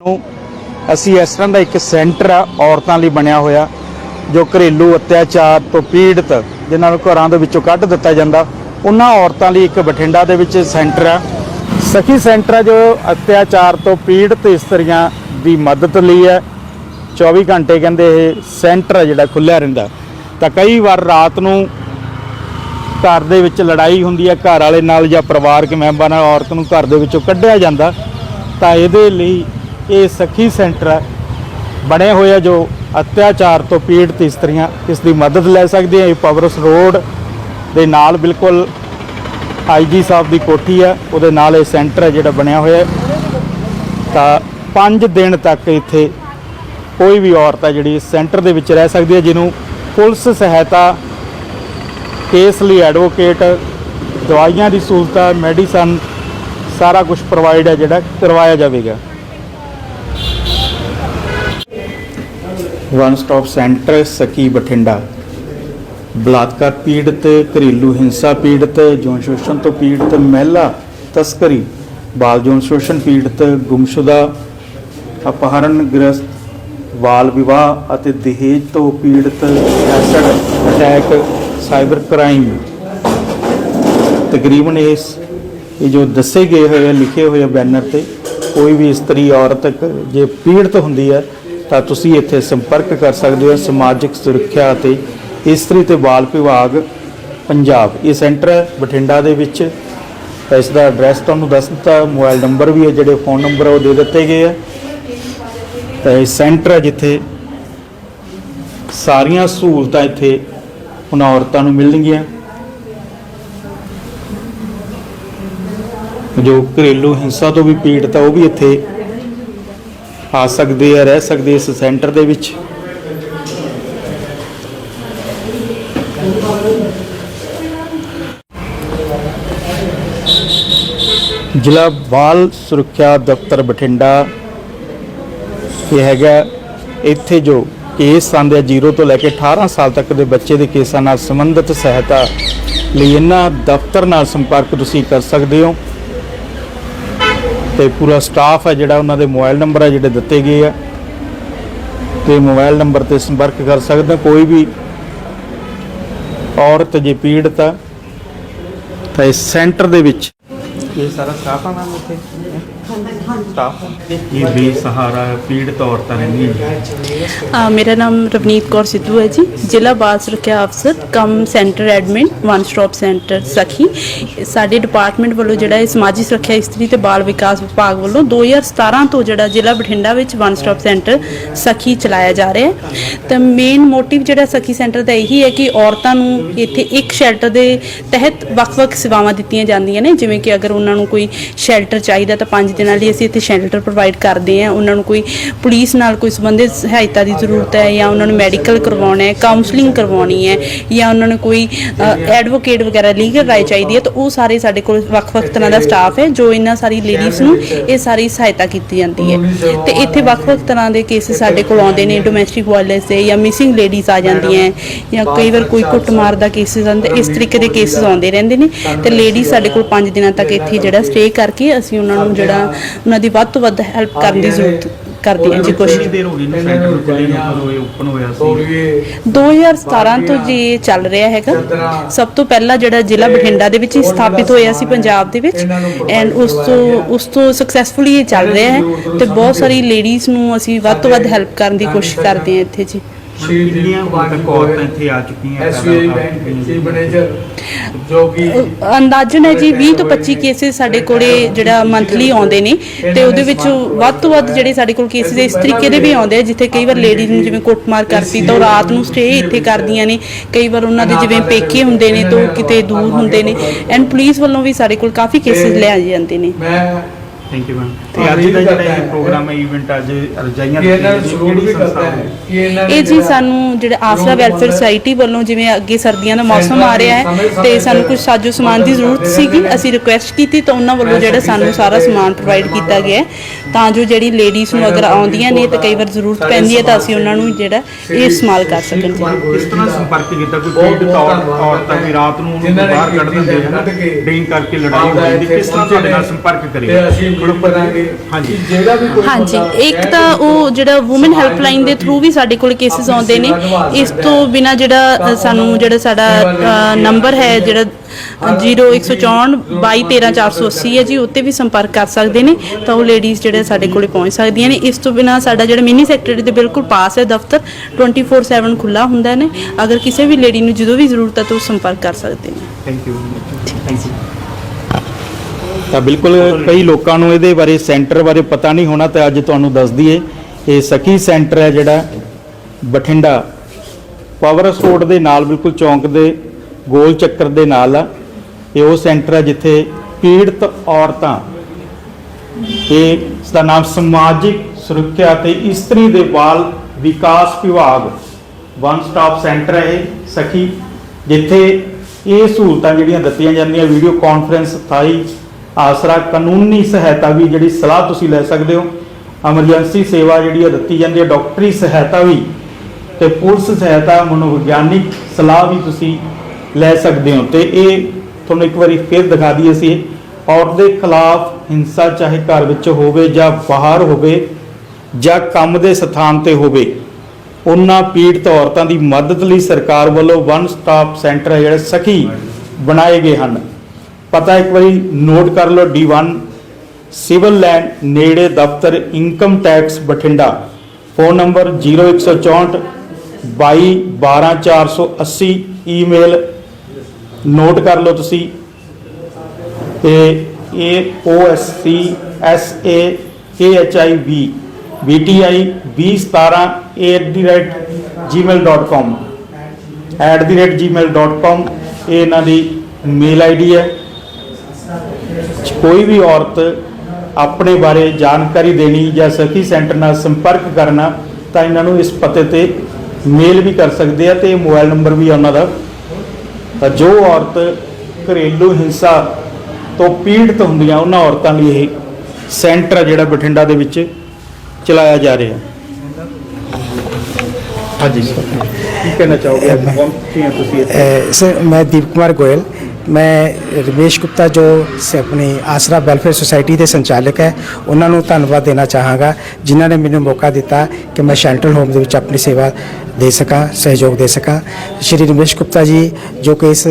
ਨੂੰ ਅਸੀਂ ਇਸ ਤਰ੍ਹਾਂ ਦਾ ਇੱਕ ਸੈਂਟਰ ਆ, ਔਰਤਾਂ ਲਈ ਬਣਿਆ ਹੋਇਆ, ਜੋ ਘਰੇਲੂ ਅਤਿਆਚਾਰ ਤੋਂ ਪੀੜਤ, ਜਿਨ੍ਹਾਂ ਨੂੰ ਘਰਾਂ ਦੇ ਵਿੱਚੋਂ ਕੱਢ ਦਿੱਤਾ ਜਾਂਦਾ, ਉਹਨਾਂ ਔਰਤਾਂ ਲਈ ਇੱਕ ਬਠਿੰਡਾ ਦੇ ਵਿੱਚ ਸੈਂਟਰ ਆ। ਸਖੀ ਸੈਂਟਰ ਆ ਜੋ ਅਤਿਆਚਾਰ ਤੋਂ ਪੀੜਤ ਇਸਤਰੀਆਂ ਦੀ ਮਦਦ ਲਈ ਹੈ। 24 ਘੰਟੇ ਕਹਿੰਦੇ ਇਹ ਸੈਂਟਰ ਆ ਜਿਹੜਾ ਖੁੱਲਿਆ ਰਹਿੰਦਾ। ਤਾਂ ਕਈ ਵਾਰ ਰਾਤ ਨੂੰ ਘਰ ਦੇ ਵਿੱਚ ਲੜਾਈ ਹੁੰਦੀ ਹੈ ਘਰ ਵਾਲੇ ਨਾਲ ਜਾਂ ਪਰਿਵਾਰਕ ਮੈਂਬਰਾਂ ਨਾਲ ਔਰਤ ਨੂੰ ਘਰ ਦੇ ਵਿੱਚੋਂ ਕੱਢਿਆ ਜਾਂਦਾ। ਤਾਂ ਇਹਦੇ ਲਈ ਇਹ ਸਖੀ ਸੈਂਟਰ ਹੈ, ਬਣੇ ਹੋਏ ਆ ਜੋ ਅਤਿਆਚਾਰ ਤੋਂ ਪੀੜਤ ਇਸਤਰੀਆਂ ਇਸ ਦੀ ਮਦਦ ਲੈ ਸਕਦੀਆਂ ਇਹ ਪਾਵਰਸ ਰੋਡ ਦੇ ਨਾਲ ਬਿਲਕੁਲ ਆਈਜੀ ਸਾਹਿਬ ਦੀ ਕੋਠੀ ਹੈ ਉਹਦੇ ਨਾਲ ਇਹ ਸੈਂਟਰ ਹੈ ਜਿਹੜਾ ਬਣਿਆ ਹੋਇਆ ਤਾਂ 5 ਦਿਨ ਤੱਕ ਇੱਥੇ ਕੋਈ ਵੀ ਔਰਤ ਹੈ ਜਿਹੜੀ ਇਸ ਸੈਂਟਰ ਦੇ ਵਿੱਚ ਰਹਿ ਸਕਦੀ ਹੈ, ਜਿਹਨੂੰ ਪੁਲਿਸ ਸਹਾਇਤਾ, ਕੇਸ ਲਈ ਐਡਵੋਕੇਟ, ਦਵਾਈਆਂ ਦੀ ਸਹੂਲਤਾਂ, ਮੈਡੀਸਨ, ਸਾਰਾ ਕੁਝ ਪ੍ਰੋਵਾਈਡ ਹੈ ਜਿਹੜਾ ਕਰਵਾਇਆ ਜਾਵੇਗਾ। ਵਨ ਸਟਾਪ ਸੈਂਟਰ ਸਕੀ ਬਠਿੰਡਾ ਬਲਾਤਕਾਰ ਪੀੜਤ ਘਰੇਲੂ ਹਿੰਸਾ ਪੀੜਤ ਯੌਨ ਸ਼ੋਸ਼ਣ ਤੋਂ ਪੀੜਤ ਮਹਿਲਾ ਤਸਕਰੀ ਬਾਲ ਯੌਨ ਸ਼ੋਸ਼ਣ ਪੀੜਤ ਗੁੰਮਸ਼ੁਦਾ ਅਪਹਰਣ ਗ੍ਰਸਤ ਬਾਲ ਵਿਵਾਹ ਅਤੇ ਦਹੇਜ ਤੋਂ ਪੀੜਤ ਐਸਿਡ ਅਟੈਕ ਸਾਈਬਰ ਕ੍ਰਾਈਮ ਤਕਰੀਬਨ ਇਸ, ਇਹ ਜੋ ਦੱਸੇ ਗਏ ਹੋਏ ਆ, ਲਿਖੇ ਹੋਏ ਆ ਬੈਨਰ ਤੇ, ਕੋਈ ਵੀ ਇਸਤਰੀ ਔਰਤ ਜੇ ਪੀੜਤ ਹੁੰਦੀ ਹੈ ਤਾਂ ਤੁਸੀਂ ਇੱਥੇ ਸੰਪਰਕ ਕਰ ਸਕਦੇ ਹੋ ਸਮਾਜਿਕ ਸੁਰੱਖਿਆ ਅਤੇ ਇਸਤਰੀ ਤੇ ਬਾਲ ਵਿਭਾਗ ਪੰਜਾਬ। ਇਹ ਸੈਂਟਰ ਹੈ ਬਠਿੰਡਾ ਦੇ ਵਿੱਚ। ਤਾਂ ਇਸ ਦਾ ਐਡਰੈਸ ਤੁਹਾਨੂੰ ਦੱਸ ਦਿੱਤਾ। ਮੋਬਾਈਲ ਨੰਬਰ ਵੀ ਹੈ, ਜਿਹੜੇ ਫੋਨ ਨੰਬਰ ਉਹ ਦੇ ਦਿੱਤੇ ਗਏ ਆ। ਤਾਂ ਇਹ ਸੈਂਟਰ ਹੈ ਜਿੱਥੇ ਸਾਰੀਆਂ ਸਹੂਲਤਾਂ ਇੱਥੇ ਉਹਨਾਂ ਔਰਤਾਂ ਨੂੰ ਮਿਲਣਗੀਆਂ। ਜੋ ਘਰੇਲੂ ਹਿੰਸਾ ਤੋਂ ਵੀ ਪੀੜਤ ਆ, ਉਹ ਵੀ ਇੱਥੇ ਆ ਸਕਦੇ ਆ ਰਹਿ ਸਕਦੇ ਇਸ ਸੈਂਟਰ ਦੇ ਵਿੱਚ। ਜ਼ਿਲ੍ਹਾ ਬਾਲ ਸੁਰੱਖਿਆ ਦਫ਼ਤਰ ਬਠਿੰਡਾ ਇਹ ਹੈਗਾ, ਇੱਥੇ ਜੋ ਕੇਸ ਆਉਂਦੇ ਆ 0 ਤੋਂ ਲੈ ਕੇ 18 ਸਾਲ ਤੱਕ ਦੇ ਬੱਚੇ ਦੇ ਕੇਸਾਂ ਨਾਲ ਸੰਬੰਧਿਤ ਸਹਾਇਤਾ ਲਈ ਇਹਨਾਂ ਦਫ਼ਤਰ ਨਾਲ ਸੰਪਰਕ ਤੁਸੀਂ ਕਰ ਸਕਦੇ ਹੋ। ਤੇ ਪੂਰਾ ਸਟਾਫ ਹੈ ਜਿਹੜਾ ਉਹਨਾਂ ਦੇ ਮੋਬਾਈਲ ਨੰਬਰ ਹੈ ਜਿਹੜੇ ਦਿੱਤੇ ਗਏ ਆ। ਤੇ ਮੋਬਾਈਲ ਨੰਬਰ ਤੇ ਸੰਪਰਕ ਕਰ ਸਕਦੇ ਕੋਈ ਵੀ ਔਰਤ ਜੇ ਪੀੜਤ ਆ, ਤਾਂ ਇਸ ਸੈਂਟਰ ਦੇ ਵਿੱਚ। ਇਹ ਸਾਰਾ ਸਟਾਫ ਆ ਮੈਮ ਇੱਥੇ? ਸਟਾਫ ਇਹ ਬੇਸਹਾਰਾ ਪੀੜਤ ਔਰਤਾਂ ਰਹਿੰਦੀਆਂ ਨੇ ਮੇਰਾ ਨਾਮ ਰਵਨੀਤ ਕੌਰ ਸਿੱਧੂ ਹੈ ਜੀ। ਜ਼ਿਲ੍ਹਾ ਬਾਲ ਸੁਰੱਖਿਆ ਅਫਸਰ, cum centre admin, one stop centre Sakhi. ਸਾਡੇ ਡਿਪਾਰਟਮੈਂਟ ਵੱਲੋਂ ਜਿਹੜਾ ਇਹ ਸਮਾਜੀ ਸੁਰੱਖਿਆ ਇਸਤਰੀ ਤੇ ਬਾਲ ਵਿਕਾਸ ਵਿਭਾਗ ਵੱਲੋਂ 2017 ਤੋਂ ਜਿਹੜਾ ਜ਼ਿਲ੍ਹਾ ਬਠਿੰਡਾ ਵਿੱਚ ਵਨ ਸਟਾਪ ਸੈਂਟਰ ਸਖੀ ਚਲਾਇਆ ਜਾ ਰਿਹਾ ਹੈ। ਤਾਂ ਮੇਨ ਮੋਟਿਵ ਜਿਹੜਾ ਸਖੀ ਸੈਂਟਰ ਦਾ ਇਹੀ ਹੈ ਕਿ ਔਰਤਾਂ ਨੂੰ ਇੱਥੇ ਇੱਕ ਸ਼ੈਲਟਰ ਦੇ ਤਹਿਤ ਵੱਖ-ਵੱਖ ਸੇਵਾਵਾਂ ਦਿੱਤੀਆਂ ਜਾਂਦੀਆਂ ਨੇ। ਜਿਵੇਂ ਕਿ ਅਗਰ ਉਹਨਾਂ ਨੂੰ ਕੋਈ ਸ਼ੈਲਟਰ ਚਾਹੀਦਾ ਤਾਂ 5 ਦਿਨਾਂ ਲਈ ਅਸੀਂ ਇੱਥੇ ਸ਼ੈਲਟਰ ਪ੍ਰੋਵਾਈਡ ਕਰਦੇ ਹਾਂ। ਉਹਨਾਂ ਨੂੰ ਕੋਈ ਪੁਲਿਸ ਨਾਲ ਕੋਈ ਸੰਬੰਧਿਤ ਸਹਾਇਤਾ ਦੀ ਜ਼ਰੂਰਤ ਹੈ ਜਾਂ ਉਹਨਾਂ ਨੂੰ ਮੈਡੀਕਲ ਕਰਵਾਉਣਾ ਹੈ ਕਾਉਂਸਲਿੰਗ ਕਰਵਾਉਣੀ ਹੈ ਜਾਂ ਉਹਨਾਂ ਨੂੰ ਕੋਈ ਐਡਵੋਕੇਟ ਵਗੈਰਾ ਲੀਗਲ ਰਾਏ ਚਾਹੀਦੀ ਹੈ, ਤਾਂ ਉਹ ਸਾਰੇ ਸਾਡੇ ਕੋਲ ਵੱਖ-ਵੱਖ ਤਰ੍ਹਾਂ ਦਾ ਸਟਾਫ ਹੈ, ਜੋ ਇਹਨਾਂ ਸਾਰੀ ਲੇਡੀਜ਼ ਨੂੰ ਇਹ ਸਾਰੀ ਸਹਾਇਤਾ ਕੀਤੀ ਜਾਂਦੀ ਹੈ। ਤੇ ਇੱਥੇ ਵੱਖ-ਵੱਖ ਤਰ੍ਹਾਂ ਦੇ ਕੇਸ ਸਾਡੇ ਕੋਲ ਆਉਂਦੇ ਨੇ ਡੋਮੈਸਟਿਕ ਵਾਇਲੈਂਸ ਦੇ ਜਾਂ ਮਿਸਿੰਗ ਲੇਡੀਜ਼ ਆ ਜਾਂਦੀਆਂ ਜਾਂ ਕਈ ਵਾਰ ਕੋਈ ਕੁੱਟਮਾਰ ਦਾ ਕੇਸਿਸ ਆਉਂਦੇ, ਇਸ ਤਰੀਕੇ ਦੇ ਕੇਸਿਸ ਆਉਂਦੇ ਰਹਿੰਦੇ ਨੇ। ਤੇ ਲੇਡੀ ਸਾਡੇ ਕੋਲ 5 ਦਿਨਾਂ ਤੱਕ ਇੱਥੇ ਜਿਹੜਾ ਸਟੇ ਕਰਕੇ ਅਸੀਂ ਉਹਨਾਂ ਨੂੰ ਜਿਹੜਾ ਉਹਨਾਂ ਦੀ ਵੱਧ ਤੋਂ ਵੱਧ ਹੈਲਪ ਕਰਨ ਦੀ ਜ਼ਰੂਰਤ ਕਰਦੀ ਹਾਂ ਜੀ ਕੋਸ਼ਿਸ਼। ਦੇਰ ਹੋ ਗਈ ਨੇ ਸੈਂਟਰ ਨੂੰ ਖੁੱਲੇ ਨੂੰ। ਕਦੋਂ ਇਹ ਓਪਨ ਹੋਇਆ ਸੀ। 2017 ਤੋਂ ਜੀ ਚੱਲ ਰਿਹਾ ਹੈਗਾ। ਸਭ ਤੋਂ ਪਹਿਲਾਂ ਜਿਹੜਾ ਜ਼ਿਲ੍ਹਾ ਬਠਿੰਡਾ ਦੇ ਵਿੱਚ ਹੀ ਸਥਾਪਿਤ ਹੋਇਆ ਸੀ ਪੰਜਾਬ ਦੇ ਵਿੱਚ। ਐਂਡ ਉਸ ਤੋਂ ਉਸ ਤੋਂ ਸਕਸੈਸਫੁਲੀ ਇਹ ਚੱਲ ਰਿਹਾ ਹੈ ਤੇ ਬਹੁਤ ਸਾਰੀ ਲੇਡੀਜ਼ ਨੂੰ ਅਸੀਂ ਵੱਧ ਤੋਂ ਵੱਧ ਹੈਲਪ ਕਰਨ ਦੀ ਕੋਸ਼ਿਸ਼ ਕਰਦੇ ਹਾਂ। ਇੱਥੇ ਜੀ। ਕਿੰਨੀਆਂ ਹੁਣ ਤੱਕ ਔਰਤਾਂ ਇੱਥੇ ਆ ਚੁੱਕੀਆਂ ਐਸਬੀਆਈ ਬੈਂਕ ਚੀਫ ਮੈਨੇਜਰ ਜੋ ਕਿ ਅ, ਅੰਦਾਜ਼ਨ ਹੈ ਜੀ 20 ਤੋਂ 25 ਕੇਸਿਸ ਸਾਡੇ ਕੋਲੇ ਜਿਹੜਾ ਮੰਥਲੀ ਆਉਂਦੇ ਨੇ ਤੇ ਉਹਦੇ ਵਿੱਚ ਵੱਧ ਤੋਂ ਵੱਧ ਜਿਹੜੇ ਸਾਡੇ ਕੋਲ ਕੇਸਿਸ ਇਸ ਤਰੀਕੇ ਦੇ ਵੀ ਆਉਂਦੇ ਆ ਜਿੱਥੇ ਕਈ ਵਾਰ ਲੇਡੀਜ਼ ਨੂੰ ਜਿਵੇਂ ਕੁੱਟਮਾਰ ਕਰਤੀ ਤਾਂ ਰਾਤ ਨੂੰ ਸਟੇ ਇੱਥੇ ਕਰਦੀਆਂ ਨੇ। ਕਈ ਵਾਰ ਉਹਨਾਂ ਦੇ ਜਿਵੇਂ ਪੇਕੇ ਹੁੰਦੇ ਨੇ ਤਾਂ ਕਿਤੇ ਦੂਰ ਹੁੰਦੇ ਨੇ। ਐਂਡ ਪੁਲਿਸ ਵੱਲੋਂ ਵੀ ਸਾਡੇ ਕੋਲ ਕਾਫੀ ਕੇਸਿਸ ਲਿਆਏ ਜਾਂਦੇ ਨੇ। ਮੈਂ ਥੈਂਕ ਯੂ ਮੈਮ ਤੇ ਅੱਜ ਦਾ ਜਿਹੜਾ ਇਹ ਪ੍ਰੋਗਰਾਮ ਹੈ ਇਵੈਂਟ ਅੱਜ ਰਜਾਈਆਂ ਨੂੰ ਵੀ ਕਿਹੜੀ ਕਰਦਾ ਸੰਸਥਾ ਹੈ। ਕਿ ਇਹਨਾਂ ਨੇ ਇਹ ਜੀ ਸਾਨੂੰ ਜਿਹੜੇ ਆਸਰਾ ਵੈਲਫੇਅਰ ਸੁਸਾਇਟੀ ਵੱਲੋਂ ਜਿਵੇਂ ਅੱਗੇ ਸਰਦੀਆਂ ਦਾ ਮੌਸਮ ਆ ਰਿਹਾ ਹੈ ਤੇ ਸਾਨੂੰ ਕੁਝ ਸਾਜੋ ਸਮਾਨ ਦੀ ਜ਼ਰੂਰਤ ਸੀਗੀ ਅਸੀਂ ਰਿਕੁਐਸਟ ਕੀਤੀ ਤਾਂ ਉਹਨਾਂ ਵੱਲੋਂ ਜਿਹੜਾ ਸਾਨੂੰ ਸਾਰਾ ਸਮਾਨ ਪ੍ਰੋਵਾਈਡ ਕੀਤਾ ਗਿਆ ਹੈ, ਤਾਂ ਜੋ ਜਿਹੜੀ ਲੇਡੀਜ਼ ਨੂੰ ਅਗਰ ਆਉਂਦੀਆਂ ਨੇ ਤਾਂ ਕਈ ਵਾਰ ਜ਼ਰੂਰਤ ਪੈਂਦੀ ਹੈ ਤਾਂ ਅਸੀਂ ਉਹਨਾਂ ਨੂੰ ਜਿਹੜਾ ਇਹ ਇਸਤੇਮਾਲ ਕਰ ਸਕਣ ਜੀ ਕਿਸ ਤਰ੍ਹਾਂ ਸੰਪਰਕ ਕੀਤਾ ਕੋਈ ਪੀੜਤ ਔਰ- ਔਰਤਾਂ ਵੀ ਰਾਤ ਨੂੰ ਉਹਨੂੰ ਬਾਹਰ ਕੱਢ ਦਿੰਦੇ ਆ ਡਰਿੰਕ ਕਰਕੇ ਲੜਾਈ ਹੋ ਜਾਂਦੀ ਕਿਸ ਤਰ੍ਹਾਂ ਤੁਹਾਡੇ ਨਾਲ ਸੰਪਰਕ ਕਰੀਏ? ਤੇ ਅਸੀਂ ਗਰੁੱਪ ਬਣਾਗੇ ਹਾਂਜੀ। ਜਿਹੜਾ ਵੀ ਕੋਈ ਹਾਂਜੀ ਬੰਦਾ ਇੱਕ ਤਾਂ ਉਹ ਜਿਹੜਾ ਔਮਨ ਹੈਲਪਲਾਈਨ ਦੇ ਥਰੂ ਵੀ ਸਾਡੇ ਕੋਲ ਕੇਸਿਸ ਆਉਂਦੇ ਨੇ। ਇਸ ਤੋਂ। ਬਿਨਾ ਜਿਹੜਾ ਸਾਨੂੰ ਜਿਹੜਾ ਸਾਡਾ ਨੰਬਰ ਹੈ ਜਿਹੜਾ 0164 2213480 ਹੈ ਜੀ ਉੱਤੇ ਵੀ ਸੰਪਰਕ ਕਰ ਸਕਦੇ ਨੇ ਤਾਂ ਉਹ ਲੇਡੀਜ਼ ਜਿਹੜੇ ਸਾਡੇ ਕੋਲੇ ਪਹੁੰਚ ਸਕਦੀਆਂ ਨੇ। ਇਸ ਤੋਂ ਬਿਨਾ ਸਾਡਾ ਜਿਹੜਾ ਮਿਨੀ ਸੈਕਟਰੀ ਦੇ ਬਿਲਕੁਲ ਪਾਸ ਹੈ ਦਫ਼ਤਰ 24/7 ਖੁੱਲਾ ਹੁੰਦਾ ਨੇ। ਅਗਰ ਕਿਸੇ ਵੀ ਲੇਡੀ ਨੂੰ ਜਦੋਂ ਵੀ ਜ਼ਰੂਰਤ ਹੈ ਤਾਂ ਉਹ ਸੰਪਰਕ ਕਰ ਸਕਦੇ ਨੇ। ਥੈਂਕ ਯੂ ਥੈਂਕ ਯੂ ਤਾਂ ਬਿਲਕੁਲ ਕਈ ਲੋਕਾਂ ਨੂੰ ਇਹਦੇ ਬਾਰੇ ਸੈਂਟਰ ਬਾਰੇ ਪਤਾ ਨਹੀਂ ਹੋਣਾ ਤਾਂ ਅੱਜ ਤੁਹਾਨੂੰ ਦੱਸ ਦਈਏ, ਇਹ ਸਖੀ ਸੈਂਟਰ ਹੈ ਜਿਹੜਾ ਬਠਿੰਡਾ। ਪਾਵਰ ਹਾਊਸ ਰੋਡ ਦੇ ਨਾਲ ਬਿਲਕੁਲ ਚੌਂਕ ਦੇ ਗੋਲ ਚੱਕਰ ਦੇ ਨਾਲ ਆ। ਇਹ ਉਹ ਸੈਂਟਰ ਹੈ ਜਿੱਥੇ ਪੀੜਤ ਔਰਤਾਂ, ਇਹ ਇਸ ਦਾ ਨਾਮ ਸਮਾਜਿਕ ਸੁਰੱਖਿਆ ਤੇ ਇਸਤਰੀ ਦੇ ਬਾਲ ਵਿਕਾਸ ਵਿਭਾਗ ਵਨ ਸਟਾਪ ਸੈਂਟਰ ਹੈ ਇਹ ਸਖੀ ਜਿੱਥੇ ਇਹ ਸਹੂਲਤਾਂ ਜਿਹੜੀਆਂ ਦਿੱਤੀਆਂ ਜਾਂਦੀਆਂ ਵੀਡੀਓ ਕਾਨਫਰੰਸ ਥਾਈ ਆਸਰਾ ਕਾਨੂੰਨੀ ਸਹਾਇਤਾ ਵੀ ਜਿਹੜੀ ਸਲਾਹ ਤੁਸੀਂ ਲੈ ਸਕਦੇ ਹੋ। ਐਮਰਜੈਂਸੀ ਸੇਵਾ ਜਿਹੜੀ ਹੈ ਦਿੱਤੀ ਜਾਂਦੀ ਹੈ ਡਾਕਟਰੀ ਸਹਾਇਤਾ ਵੀ ਤੇ ਪੁਲਿਸ ਸਹਾਇਤਾ, ਮਨੋਵਿਗਿਆਨਿਕ ਸਲਾਹ ਵੀ ਤੁਸੀਂ ਲੈ ਸਕਦੇ ਹੋ। ਤੇ ਇਹ ਤੁਹਾਨੂੰ ਇੱਕ ਵਾਰੀ ਫੇਰ ਦਿਖਾ ਦਈਏ ਅਸੀਂ, ਔਰਤ ਦੇ ਖਿਲਾਫ ਹਿੰਸਾ ਚਾਹੇ ਘਰ ਵਿੱਚ ਹੋਵੇ ਜਾਂ ਬਾਹਰ ਹੋਵੇ ਜਾਂ ਕੰਮ ਦੇ ਸਥਾਨ ਤੇ ਹੋਵੇ, ਉਹਨਾਂ ਪੀੜਤ ਔਰਤਾਂ ਦੀ ਮਦਦ ਲਈ ਸਰਕਾਰ ਵੱਲੋਂ ਵਨ ਸਟਾਪ ਸੈਂਟਰ ਜਿਹੜੇ ਸਖੀ ਬਣਾਏ ਗਏ ਹਨ। ਪਤਾ ਇੱਕ ਵਾਰੀ ਨੋਟ ਕਰ ਲਓ D1 ਸਿਵਲ ਲੈਂਡ ਨੇੜੇ ਦਫ਼ਤਰ income tax Bathinda. Phone number 0164 22 12480 email note ਕਰ ਲਓ ਤੁਸੀਂ। ਤੇ ਇਹ O S C S A K H I V, B T I 2017@gmail.com @gmail.com ਇਹ ਇਹਨਾਂ ਦੀ ਮੇਲ ਆਈਡੀ ਹੈ। ਕੋਈ ਵੀ ਔਰਤ ਆਪਣੇ ਬਾਰੇ ਜਾਣਕਾਰੀ ਦੇਣੀ ਜਾਂ ਸਖੀ ਸੈਂਟਰ ਨਾਲ ਸੰਪਰਕ ਕਰਨਾ ਤਾਂ ਇਹਨਾਂ ਨੂੰ ਇਸ ਪਤੇ ਤੇ ਮੇਲ ਵੀ ਕਰ ਸਕਦੇ ਆ ਤੇ ਮੋਬਾਈਲ ਨੰਬਰ ਵੀ ਉਹਨਾਂ ਦਾ। ਤਾਂ ਜੋ ਔਰਤ ਘਰੇਲੂ ਹਿੰਸਾ ਤੋਂ ਪੀੜਤ ਹੁੰਦੀਆਂ ਉਹਨਾਂ ਔਰਤਾਂ ਲਈ ਇਹ ਸੈਂਟਰ ਜਿਹੜਾ ਬਠਿੰਡਾ ਦੇ ਵਿੱਚ ਚਲਾਇਆ ਜਾ ਰਿਹਾ। ਹਾਂਜੀ ਸਰ। ਕੀ ਕਹਿਣਾ ਚਾਹੋਗੇ? ਤੁਸੀਂ ਸਰ ਮੈਂ ਦੀਪ ਕੁਮਾਰ ਗੋਇਲ। ਮੈਂ ਰਮੇਸ਼ ਗੁਪਤਾ ਜੋ ਆਪਣੀ ਆਸਰਾ ਵੈਲਫੇਅਰ ਸੁਸਾਇਟੀ ਦੇ ਸੰਚਾਲਕ ਹੈ, ਉਹਨਾਂ ਨੂੰ ਧੰਨਵਾਦ ਦੇਣਾ ਚਾਹਾਂਗਾ, ਜਿਨ੍ਹਾਂ ਨੇ ਮੈਨੂੰ ਮੌਕਾ ਦਿੱਤਾ ਕਿ ਮੈਂ ਸ਼ੈਂਟਰਲ ਹੋਮ ਦੇ ਵਿੱਚ ਆਪਣੀ ਸੇਵਾ ਦੇ ਸਕਾਂ, ਸਹਿਯੋਗ ਦੇ ਸਕਾਂ। ਸ਼੍ਰੀ ਰਮੇਸ਼ ਗੁਪਤਾ ਜੀ, ਜੋ ਕਿ ਇਸ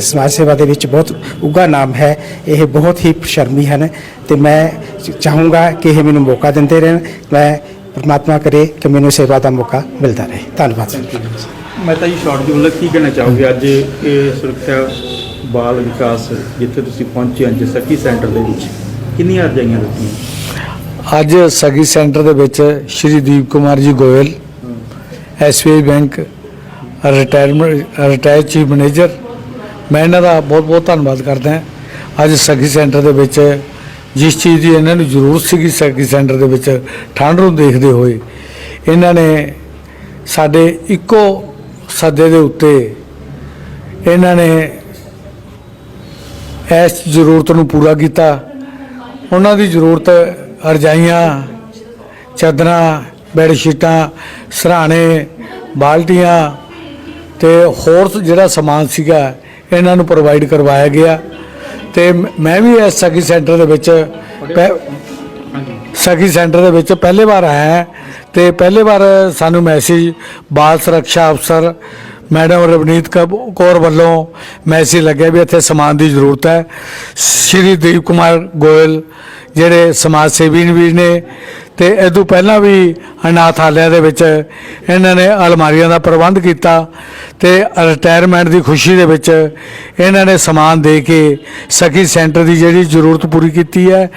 ਸਮਾਜ ਸੇਵਾ ਦੇ ਵਿੱਚ ਬਹੁਤ ਉੱਘਾ ਨਾਮ ਹੈ, ਇਹ ਬਹੁਤ ਹੀ ਸ਼ਰਮੀ ਹਨ ਤੇ ਮੈਂ ਚਾਹੂੰਗਾ ਕਿ ਇਹ ਮੈਨੂੰ ਮੌਕਾ ਦਿੰਦੇ ਰਹਿਣ। ਮੈਂ ਪਰਮਾਤਮਾ ਕਰੇ ਕਿ ਮੈਨੂੰ ਸੇਵਾ ਦਾ ਮੌਕਾ ਮਿਲਦਾ ਰਹੇ। ਧੰਨਵਾਦ। ਮੈਂ ਤਾਂ ਇਹ ਸ਼ਾਰਟ ਜਿਹੀ ਮਤਲਬ ਕੀ ਕਹਿਣਾ ਚਾਹੋਗੇ? ਅੱਜ ਇਹ ਸੁਰੱਖਿਆ ਬਾਲ ਵਿਕਾਸ ਜਿੱਥੇ ਤੁਸੀਂ ਪਹੁੰਚੇ ਅੱਜ ਸਖੀ ਸੈਂਟਰ ਦੇ ਵਿੱਚ ਕਿੰਨੀਆਂ ਅਰਜ਼ਾਈਆਂ ਦਿੱਤੀਆਂ? ਅੱਜ ਸਗੀ ਸੈਂਟਰ ਦੇ ਵਿੱਚ Shri Deep Kumar ji Goyal SBI bank retirement retire chief manager ਮੈਂ ਇਹਨਾਂ ਦਾ ਬਹੁਤ ਬਹੁਤ ਧੰਨਵਾਦ ਕਰਦਾ ਹਾਂ। ਅੱਜ ਸਗੀ ਸੈਂਟਰ ਦੇ ਵਿੱਚ ਜਿਸ ਚੀਜ਼ ਦੀ ਇਹਨਾਂ ਨੂੰ ਜ਼ਰੂਰਤ ਸੀਗੀ ਸਗੀ ਸੈਂਟਰ ਦੇ ਵਿੱਚ ਠੰਡ ਨੂੰ ਦੇਖਦੇ ਹੋਏ ਇਹਨਾਂ ਨੇ ਸਾਡੇ ਇੱਕੋ ਸੱਦੇ ਦੇ ਉੱਤੇ ਇਹਨਾਂ ਨੇ ਇਸ ਜ਼ਰੂਰਤ ਨੂੰ ਪੂਰਾ ਕੀਤਾ। ਉਹਨਾਂ ਦੀ ਜ਼ਰੂਰਤ ਰਜਾਈਆਂ ਚਾਦਰਾਂ ਬੈੱਡ ਸ਼ੀਟਾਂ ਸਰਾਣੇ ਬਾਲਟੀਆਂ ਤੇ ਹੋਰ ਜਿਹੜਾ ਸਮਾਨ ਸੀਗਾ ਇਹਨਾਂ ਨੂੰ ਪ੍ਰੋਵਾਈਡ ਕਰਵਾਇਆ ਗਿਆ ਤੇ ਮ- ਵੀ ਇਸ ਸਖੀ ਸੈਂਟਰ ਦੇ ਵਿੱਚ ਸਖੀ ਸੈਂਟਰ ਦੇ ਵਿੱਚ ਪਹਿਲੇ ਵਾਰ ਆਇਆ। ਤੇ ਪਹਿਲੇ ਵਾਰ ਸਾਨੂੰ ਮੈਸੇਜ, ਬਾਲ ਸੁਰੱਖਿਆ ਅਫਸਰ ਮੈਡਮ ਰਵਨੀਤ ਕਬ- ਕੌਰ ਵੱਲੋਂ ਮੈਸੇਜ ਲੱਗਿਆ ਵੀ ਇੱਥੇ ਸਮਾਨ ਦੀ ਜ਼ਰੂਰਤ ਹੈ। ਸ਼੍ਰੀ ਦੀਪ ਕੁਮਾਰ ਗੋਇਲ, ਜਿਹੜੇ ਸਮਾਜ ਸੇਵੀ ਵੀ ਨੇ ਤੇ ਇਹ ਤੋਂ ਪਹਿਲਾਂ ਵੀ ਅਨਾਥ ਹਾਲਿਆਂ ਦੇ ਵਿੱਚ ਇਹਨਾਂ ਨੇ ਅਲਮਾਰੀਆਂ ਦਾ ਪ੍ਰਬੰਧ ਕੀਤਾ ਤੇ ਰਿਟਾਇਰਮੈਂਟ ਦੀ ਖੁਸ਼ੀ ਦੇ ਵਿੱਚ ਇਹਨਾਂ ਨੇ ਸਮਾਨ ਦੇ ਕੇ ਸਖੀ ਸੈਂਟਰ ਦੀ ਜਿਹੜੀ ਜ਼ਰੂਰਤ ਪੂਰੀ ਕੀਤੀ ਹੈ।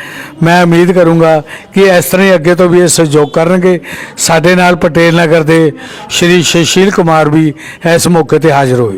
ਮੈਂ ਉਮੀਦ ਕਰੂੰਗਾ ਕਿ ਇਸ ਤਰ੍ਹਾਂ ਹੀ ਅੱਗੇ ਤੋਂ ਵੀ ਇਹ ਸਹਿਯੋਗ ਕਰਨਗੇ। ਸਾਡੇ ਨਾਲ ਪਟੇਲ ਨਗਰ ਦੇ ਸ਼੍ਰੀ ਸ਼ਸ਼ੀਲ ਕੁਮਾਰ ਵੀ ਇਸ ਮੌਕੇ ਤੇ ਹਾਜ਼ਰ ਹੋਏ।